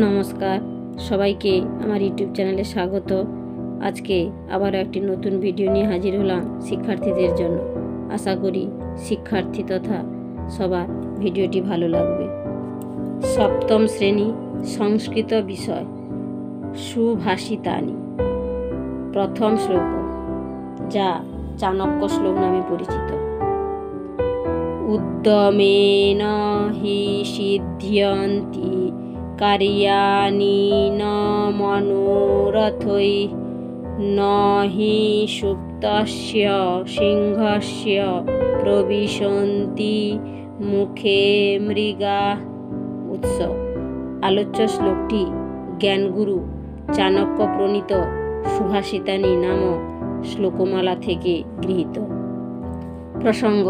নমস্কার। সবাইকে আমার ইউটিউব চ্যানেলে স্বাগত। আজকে আবার একটি নতুন ভিডিও নিয়ে হাজির হলাম শিক্ষার্থীদের জন্য। আশা করি শিক্ষার্থী তথা সবার ভিডিওটি ভালো লাগবে। সপ্তম শ্রেণি, সংস্কৃত বিষয়, সুভাষিতানি, প্রথম শ্লোক, যা চাণক্য শ্লোক নামে পরিচিত। উদ্যমেন হি সিদ্ধ্যন্তি কার্যানি ন মনোরথৈ ন হি সুপ্তস্য সিংহস্য প্রবিশন্তি মুখে মৃগা উৎস। আলোচ্য শ্লোকটি জ্ঞানগুরু চাণক্য প্রণীত সুভাষিতানি নামক শ্লোকমালা থেকে গৃহীত। প্রসঙ্গ,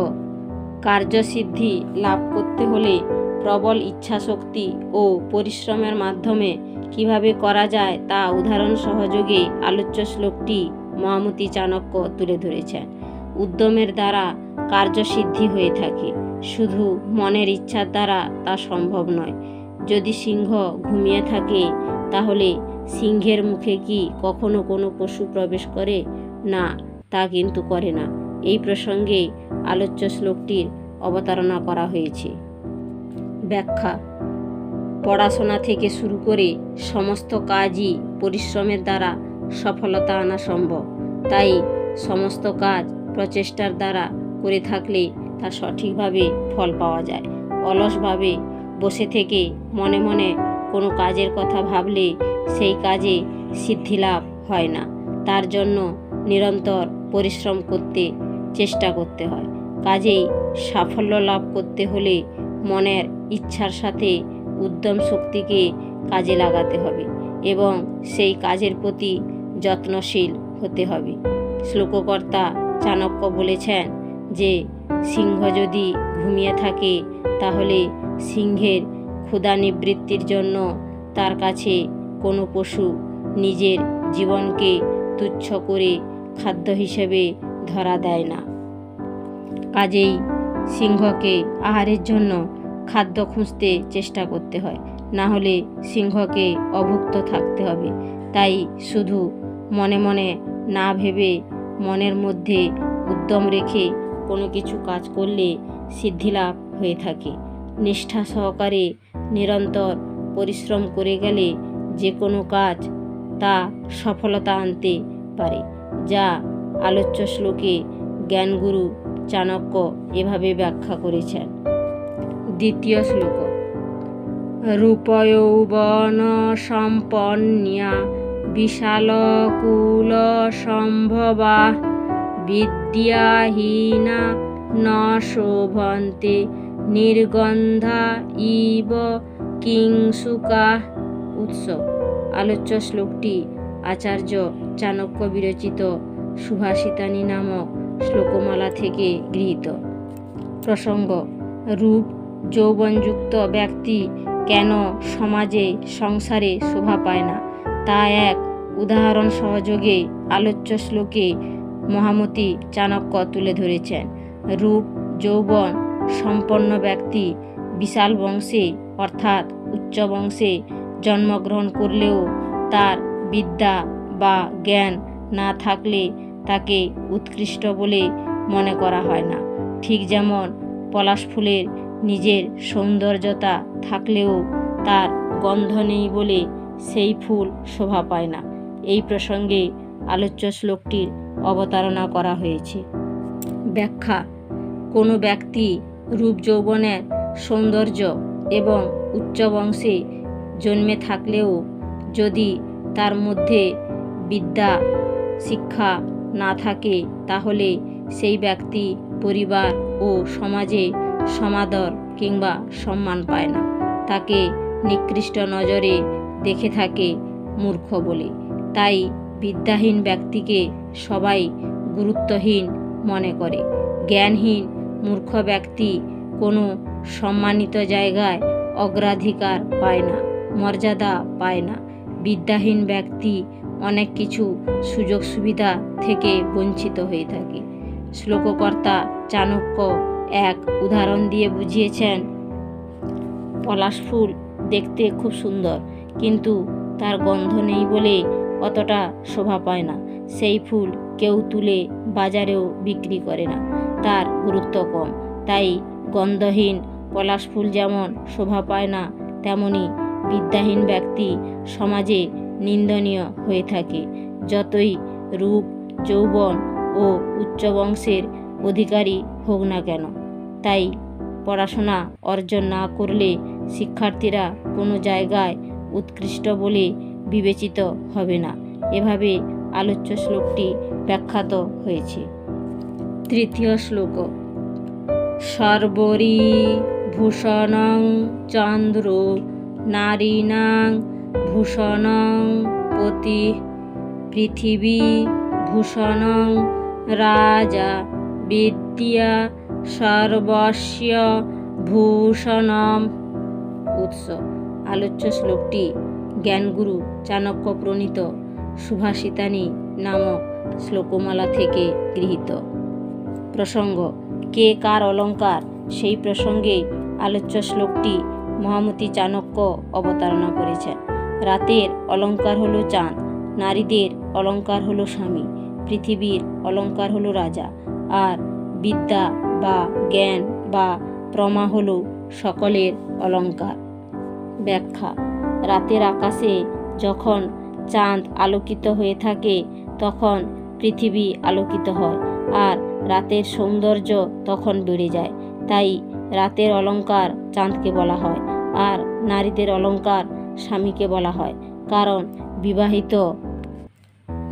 কার্যসিদ্ধি লাভ করতে হলে প্রবল ইচ্ছাশক্তি ও পরিশ্রমের মাধ্যমে কীভাবে করা যায় তা উদাহরণ সহযোগে আলোচ্য শ্লোকটি মহামতি চাণক্য তুলে ধরেছেন। উদ্যমের দ্বারা কার্যসিদ্ধি হয়ে থাকে। শুধু মনের ইচ্ছার দ্বারা তা সম্ভব নয়। যদি সিংহ ঘুমিয়ে থাকে, তাহলে সিংহের মুখে কি কখনো কোনো পশু প্রবেশ করে? না, তা কিন্তু করে না। এই প্রসঙ্গে আলোচ্য শ্লোকটির অবতারণা করা হয়েছে। ব্যাখ্যা। পড়াশোনা থেকে শুরু করে সমস্ত কাজই পরিশ্রমের দ্বারা সফলতা আনা সম্ভব। তাই সমস্ত কাজ প্রচেষ্টার দ্বারা করে থাকলে তা সঠিকভাবে ফল পাওয়া যায়। অলসভাবে বসে থেকে মনে মনে কোনো কাজের কথা ভাবলে সেই কাজে সিদ্ধিলাভ হয় না। তার জন্য নিরন্তর পরিশ্রম করতে, চেষ্টা করতে হয়। কাজেই সাফল্য লাভ করতে হলে মনের ইচ্ছার সাথে উদ্যম শক্তিকে কাজে লাগাতে হবে এবং সেই কাজের প্রতি যত্নশীল হতে হবে। শ্লোককর্তা চাণক্য বলেছেন যে, সিংহ যদি ঘুমিয়ে থাকে, তাহলে সিংহের ক্ষুধা নিবৃত্তির জন্য তার কাছে কোনো পশু নিজের জীবনকে তুচ্ছ করে খাদ্য হিসেবে ধরা দেয় না। কাজেই সিংহকে আহারের জন্য খাদ্য খুঁজতে চেষ্টা করতে হয়। না হলে সিংহকে অভুক্ত থাকতে হবে। তাই শুধু মনে মনে না ভেবে মনের মধ্যে উদ্যম রেখে কোনো কিছু কাজ করলে সিদ্ধিলাভ হয়ে থাকে। নিষ্ঠা সহকারে নিরন্তর পরিশ্রম করে গেলে যে কোনো কাজ তা সফলতা আনতে পারে, যা আলোচ্য শ্লোকে জ্ঞানগুরু চাণক্য এভাবে ব্যাখ্যা করেছেন। দ্বিতীয় শ্লোক। রূপয়ৌবন সম্পন্যা বিশালকুল সম্ভবা বিদ্যাহীনা ন শোভন্তে নির্গন্ধা ইব কিংসুকা উৎস আলোচ্য শ্লোকটি আচার্য চাণক্য বিরচিত সুভাষিতানী নামক শ্লোকমালা থেকে গৃহীত। প্রসঙ্গ, রূপ, যৌবনযুক্ত ব্যক্তি কেন সমাজে, সংসারে শোভা পায় না? তা এক উদাহরণ সহযোগে আলোচ্য শ্লোকে মহামতি চাণক্য তুলে ধরেছেন। রূপ, যৌবন, সম্পন্ন ব্যক্তি বিশাল বংশে, অর্থাৎ উচ্চ বংশে জন্মগ্রহণ করলেও তার বিদ্যা বা জ্ঞান না থাকলে তাকে উৎকৃষ্ট বলে মনে করা হয় না। ঠিক যেমন পলাশ ফুলের নিজের সৌন্দর্যতা থাকলেও তার গন্ধ নেই বলে সেই ফুল শোভা পায় না। এই প্রসঙ্গে আলোচ্য শ্লোকটির অবতারণা করা হয়েছে। ব্যাখ্যা, কোনো ব্যক্তি রূপ যৌবনের সৌন্দর্য এবং উচ্চ বংশে জন্মে থাকলেও যদি তার মধ্যে বিদ্যা, শিক্ষা না থাকে, তাহলে সেই ব্যক্তি পরিবার ও সমাজে সমাদর কিংবা সম্মান পায় না। তাকে নিকৃষ্ট নজরে দেখে থাকে মূর্খ বলে। তাই বিদ্যাহীন ব্যক্তিকে সবাই গুরুত্বহীন মনে করে। জ্ঞানহীন মূর্খ ব্যক্তি কোনো সম্মানিত জায়গায় অগ্রাধিকার পায় না, মর্যাদা পায় না। বিদ্যাহীন ব্যক্তি অনেক কিছু সুযোগ সুবিধা থেকে বঞ্চিত হয়ে থাকে। শ্লোককর্তা চাণক্য এক উদাহরণ দিয়ে বুঝিয়েছেন, পলাশ ফুল দেখতে খুব সুন্দর, কিন্তু তার গন্ধ নেই বলে অতটা শোভা পায় না। সেই ফুল কেউ তুলে বাজারেও বিক্রি করে না, তার গুরুত্ব কম। তাই গন্ধহীন পলাশ ফুল যেমন শোভা পায় না, তেমনি বিদ্যাহীন ব্যক্তি সমাজে নিন্দনীয় হয়ে থাকে। যতই রূপ, যৌবন ও উচ্চ বংশের অধিকারী হোক না কেন, তাই পড়াশোনা অর্জন না করলে শিক্ষার্থীরা কোনো জায়গায় উৎকৃষ্ট বলে বিবেচিত হবে না। এভাবে আলোচ্য শ্লোকটি ব্যাখ্যাত হয়েছে। তৃতীয় শ্লোক। সর্বরী ভূষণং চন্দ্র নারীণাং ভূষণং পতি পৃথিবী ভূষণং রাজা বিদ্যা সর্বস্য ভূষণম। উৎস। আলোচ্য শ্লোকটি জ্ঞানগুরু চাণক্য প্রণীত সুভাষিতানী নামক শ্লোকমালা থেকে গৃহীত। প্রসঙ্গ, কে কার অলঙ্কার? সেই প্রসঙ্গে আলোচ্য শ্লোকটি মহামতি চাণক্য অবতারণা করেছেন। রাতের অলঙ্কার হলো চাঁদ, নারীদের অলঙ্কার হলো স্বামী, পৃথিবীর অলঙ্কার হলো রাজা। আর বিদ্যা বা জ্ঞান বা প্রমা হলো সকলের অলঙ্কার। ব্যাখ্যা, রাতের আকাশে যখন চাঁদ আলোকিত হয়ে থাকে, তখন পৃথিবী আলোকিত হয়। আর রাতের সৌন্দর্য তখন বেড়ে যায়। তাই রাতের অলংকার চাঁদকে বলা হয়। আর নারীদের অলংকার স্বামীকে বলা হয়। কারণ বিবাহিত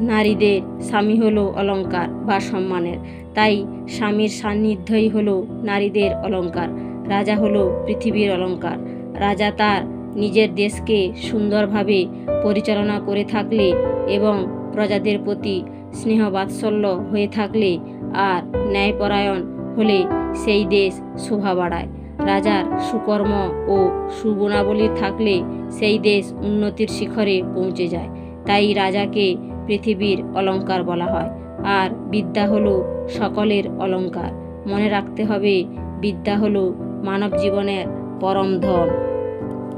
নারীদের স্বামী হলো অলঙ্কার বা সম্মানের। তাই স্বামীর সান্নিধ্যই হলো নারীদের অলংকার। রাজা হলো পৃথিবীর অলংকার। রাজা তার নিজের দেশকে সুন্দরভাবে পরিচালনা করে থাকলে এবং প্রজাদের প্রতি স্নেহ বাৎসল্য হয়ে থাকলে আর ন্যায়পরায়ণ হলে সেই দেশ শোভা বাড়ায়। রাজার সুকর্ম ও সুগুণাবলী থাকলে সেই দেশ উন্নতির শিখরে পৌঁছে যায়। তাই রাজাকে পৃথিবীর অলঙ্কার বলা হয়। আর বিদ্যা হলো সকলের অলঙ্কার। মনে রাখতে হবে, বিদ্যা হলো মানব জীবনের পরম ধন।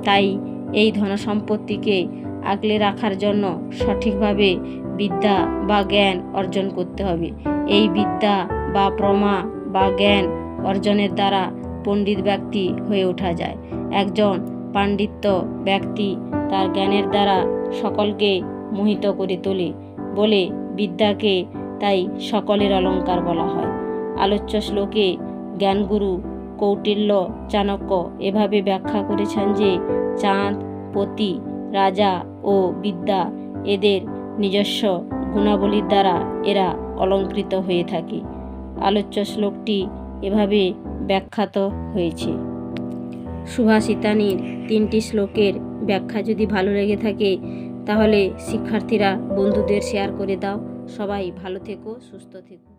তাই এই ধনসম্পত্তিকে আগলে রাখার জন্য সঠিকভাবে বিদ্যা বা জ্ঞান অর্জন করতে হবে। এই বিদ্যা বা প্রমা বা জ্ঞান অর্জনের দ্বারা পণ্ডিত ব্যক্তি হয়ে ওঠা যায়। একজন পাণ্ডিত্য ব্যক্তি তার জ্ঞানের দ্বারা সকলকে মোহিত করে তোলে বলে বিদ্যাকে তাই সকলের অলংকার বলা হয়। আলোচ্য শ্লোকে জ্ঞানগুরু কৌটিল্য চাণক্য এভাবে ব্যাখ্যা করেছেন যে চাঁদ, পতি, রাজা ও বিদ্যা এদের নিজস্ব গুণাবলীর দ্বারা এরা অলঙ্কৃত হয়ে থাকে। আলোচ্য শ্লোকটি এভাবে ব্যাখ্যাত হয়েছে। সুভাষিতানির তিনটি শ্লোকের ব্যাখ্যা যদি ভালো লেগে থাকে, তাহলে শিক্ষার্থীরা বন্ধুদের শেয়ার করে দাও। সবাই ভালো থেকো, সুস্থ থেকো।